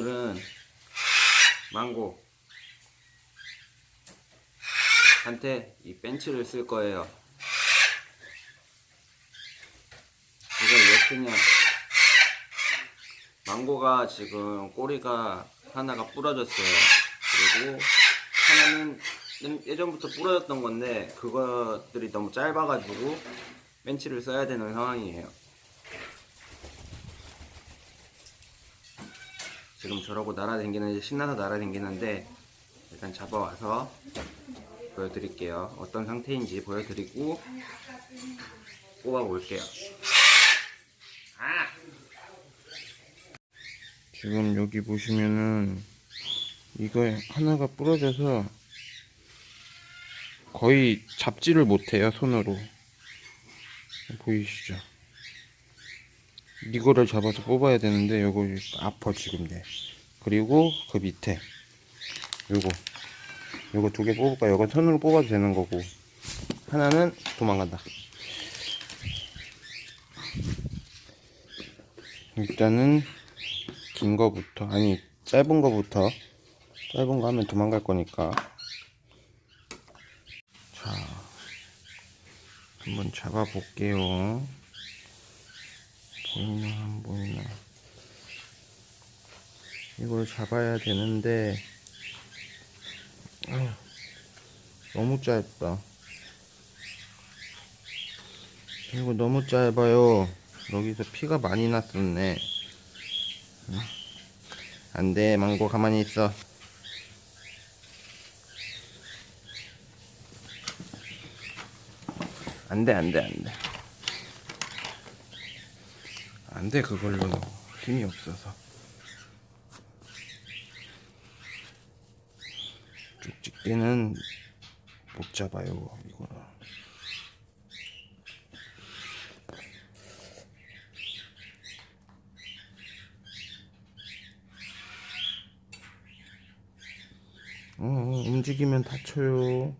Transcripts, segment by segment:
오늘은 망고. 한테 이 벤치를 쓸 거예요. 이걸 왜 쓰냐? 망고가 지금 꼬리가 하나가 부러졌어요. 그리고 하나는 예전부터 부러졌던 건데 그것들이 너무 짧아가지고 벤치를 써야 되는 상황이에요. 지금 저러고 날아다니는 신나서 날아다니는데 일단 잡아와서 보여드릴게요. 어떤 상태인지 보여드리고 뽑아 볼게요. 아! 지금 여기 보시면은 이거 하나가 부러져서 거의 잡지를 못해요 손으로 보이시죠? 이거를 잡아서 뽑아야 되는데 요거 아파 지금 네. 그리고 그 밑에 요거 요거 두 개 뽑을까? 요거 손으로 뽑아도 되는 거고. 하나는 도망간다. 일단은 긴 거부터 아니 짧은 거부터 짧은 거 하면 도망갈 거니까. 자 한번 잡아 볼게요 보이나 안 보이나. 이걸 잡아야 되는데 아휴, 너무 짧다. 이거 너무 짧아요. 여기서 피가 많이 났었네. 응? 안돼 망고 가만히 있어. 안돼 안돼 안돼 안 돼 그걸로. 힘이 없어서. 쭉찍기는 못 잡아요 이거는. 어, 어, 움직이면 다쳐요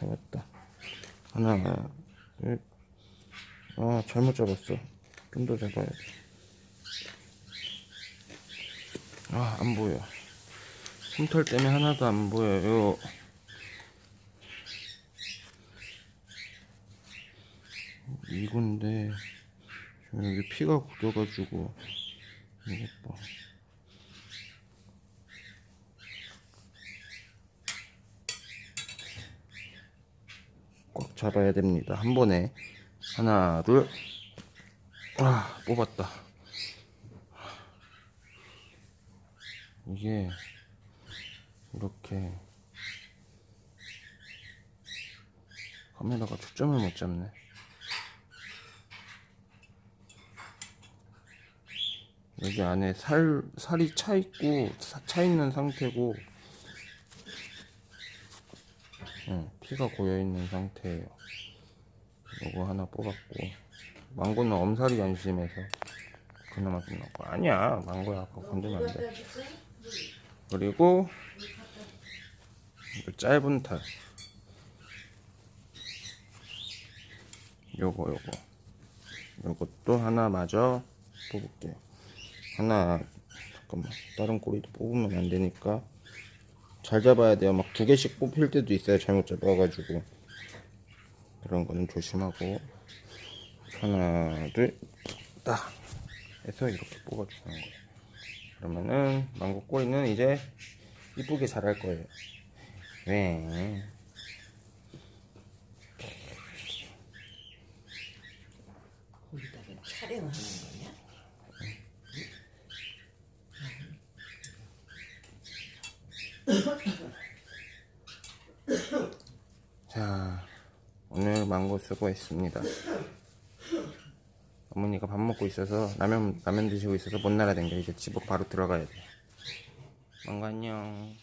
잡았다 하나 둘 아, 잘못 잡았어. 좀 더 잡아야 돼. 아, 안 보여. 솜털 때문에 하나도 안 보여요. 이건데, 여기 피가 굳어가지고, 이것 봐. 잡아야 됩니다. 한 번에. 하나, 둘. 아, 뽑았다. 이게 이렇게 카메라가 초점을 못 잡네. 여기 안에 살 살이 차 있고 사- 차 있는 상태고, 응, 피가 고여 있는 상태예요. 요거 하나 뽑았고. 망고는 엄살이 안 심해서 그나마 끝났고. 아니야. 망고야. 아까 건들면 안돼. 그리고 요 짧은 탈. 요거 요거. 요것도 하나 마저 뽑을게요. 하나 잠깐만. 다른 꼬리도 뽑으면 안 되니까 잘 잡아야 돼요. 막 두 개씩 뽑힐 때도 있어요 잘못 잡아가지고. 그런 거는 조심하고. 하나 둘 딱 해서 이렇게 뽑아주는 거예요. 그러면은 망고 꼬리는 이제 이쁘게 자랄 거예요. 왜? 거기다가 촬영하는 거 자, 오늘 망고 수고했습니다. 어머니가 밥 먹고 있어서 라면 라면 드시고 있어서 못 날아댕겨 이제 집으로 바로 들어가야 돼. 망고 안녕.